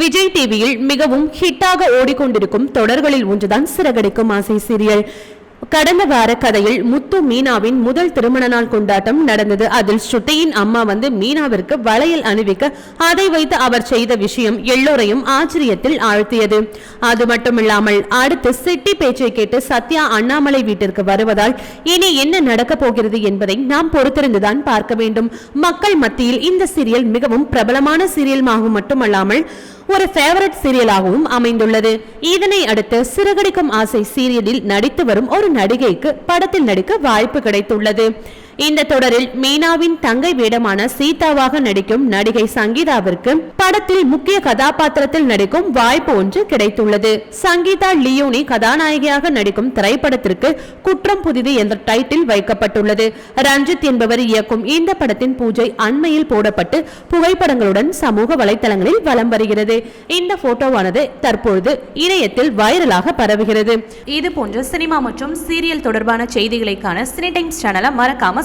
விஜய் டிவியில் மிகவும் ஹிட்டாக ஓடிக்கொண்டிருக்கும் தொடர்களில் ஒன்றுதான் சிறகடிக்கும் ஆசை சீரியல். கடந்த வார கதையில் முத்து மீனாவின் முதல் திருமண நாள் கொண்டாட்டம் நடந்தது. அதில் ஸ்ருதியின் அம்மா வந்து மீனாவிற்கு வளையல் அணிவிக்க அதை வைத்து அவர் செய்த விஷயம் எல்லோரையும் ஆச்சரியத்தில் ஆழ்த்தியது. அது மட்டுமில்லாமல் அடுத்து சிட்டி பேச்சை கேட்டு சத்யா அண்ணாமலை வீட்டிற்கு வருவதால் இனி என்ன நடக்கப் போகிறது என்பதை நாம் பொறுத்திருந்துதான் பார்க்க வேண்டும். மக்கள் மத்தியில் இந்த சீரியல் மிகவும் பிரபலமான சீரியலாகவும் மட்டுமல்லாமல் ஒரு ஃபேவரட் சீரியலாகவும் அமைந்துள்ளது. இதனை அடுத்து சிறகடிக்கும் ஆசை சீரியலில் நடித்து வரும் ஒரு நடிகைக்கு படத்தில் நடிக்க வாய்ப்பு கிடைத்துள்ளது. இந்த தொடரில் மீனாவின் தங்கை வேடமான சீதாவாக நடிக்கும் நடிகை சங்கீதாவிற்கு படத்தில் முக்கிய கதாபாத்திரத்தில் நடிக்கும் வாய்ப்பு ஒன்று கிடைத்துள்ளது. சங்கீதா லியோனி கதாநாயகியாக நடிக்கும் திரைப்படத்திற்கு குற்றம் புதிது என்ற டைட்டில் வைக்கப்பட்டுள்ளது. ரஞ்சித் என்பவர் இயக்கும் இந்த படத்தின் பூஜை அண்மையில் போடப்பட்டு புகைப்படங்களுடன் சமூக வலைதளங்களில் வலம் வருகிறது. இந்த போட்டோவானது தற்பொழுது இணையத்தில் வைரலாக பரவுகிறது. இது போன்ற சினிமா மற்றும் சீரியல் தொடர்பான செய்திகளைக்கான சினி டைம்ஸ் சேனலை மறக்காம